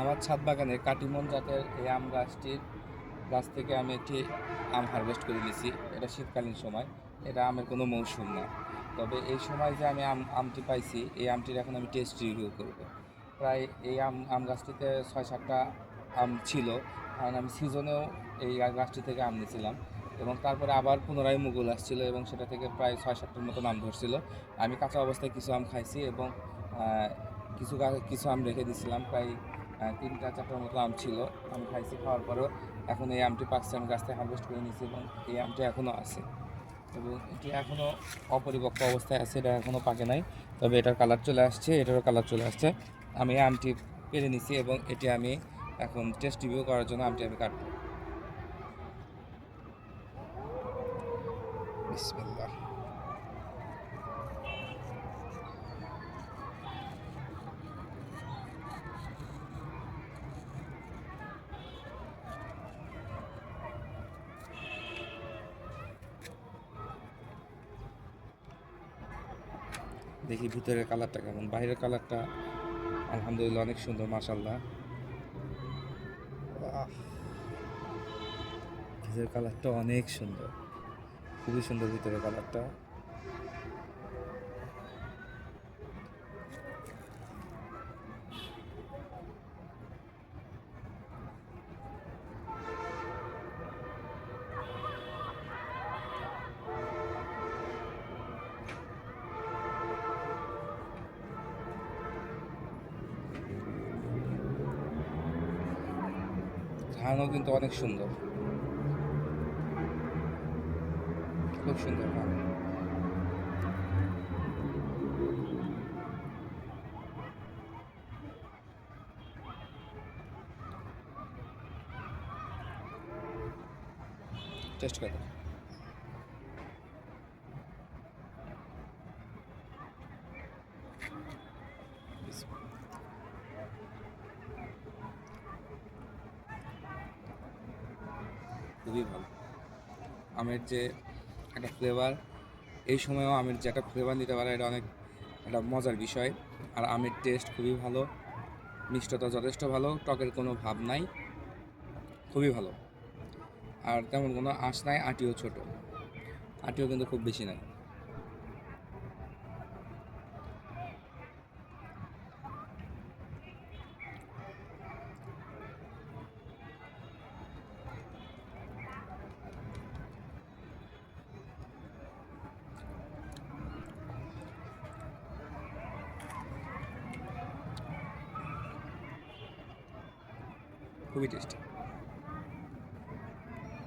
আমার ছাদ বাগানে কাটিমন জাতের এই আম গাছটির গাছ থেকে আমি একটি আম হারভেস্ট করে দিয়েছি এটা শীতকালীন সময়, এটা আমের কোনো মৌসুম না। তবে এই সময় যে আমি আম, আমটি পাইছি, এই আমটির এখন আমি টেস্ট রিভিউ করব। প্রায় এই আম আম গাছটিতে ছয় সাতটা আম ছিল, কারণ আমি সিজনেও এই গাছটি থেকে আম নিয়েছিলাম এবং তারপরে আবার পুনরায় মুগুল আসছিল এবং সেটা থেকে প্রায় ছয় সাতটার মতো আম ধরছিল। আমি কাঁচা অবস্থায় কিছু আম খাইছি এবং কিছু কিছু আম রেখে দিয়েছিলাম। প্রায় তিনটা চারটার মতো আম ছিল। আমি খাইছি, খাওয়ার পরেও এখন এই আমটি আমি গাছ থেকে হারভেস্ট করে নিয়েছি এবং এই আমটি এখনও আছে। এবং এটি এখনও অপরিপক্ক অবস্থায় আছে, এটা এখনও পাকে নাই। তবে এটার কালার চলে আসছে, এটারও কালার চলে আসছে। আমি এই আমটি পেরে নিছি এবং এটি আমি এখন টেস্ট রিভিউ করার জন্য আমটি আমি কাটবো। বিসমিল্লাহ। দেখি ভিতরের কালারটা কেমন, বাইরের কালারটা আলহামদুলিল্লাহ অনেক সুন্দর মাসাল্লাহ। ভিতরের কালারটা অনেক সুন্দর, খুবই সুন্দর ভিতরের কালারটা ঘানও কিন্তু অনেক সুন্দর খুব সুন্দর ঘ্রাণ টেস্ট করে দেখো। খুবই ভালো। আমের যে একটা ফ্লেভার এই সময়েও আমের যে একটা ফ্লেভার দিতে পারে, এটা অনেক একটা মজার বিষয়। আর আমের টেস্ট খুবই ভালো, মিষ্টতা যথেষ্ট ভালো, টকের কোনো ভাব নাই, খুবই ভালো। আর তেমন কোনো আঁশ নাই, আটিও ছোট। আটিও কিন্তু খুব বেশি নাই। খুবই টেস্টি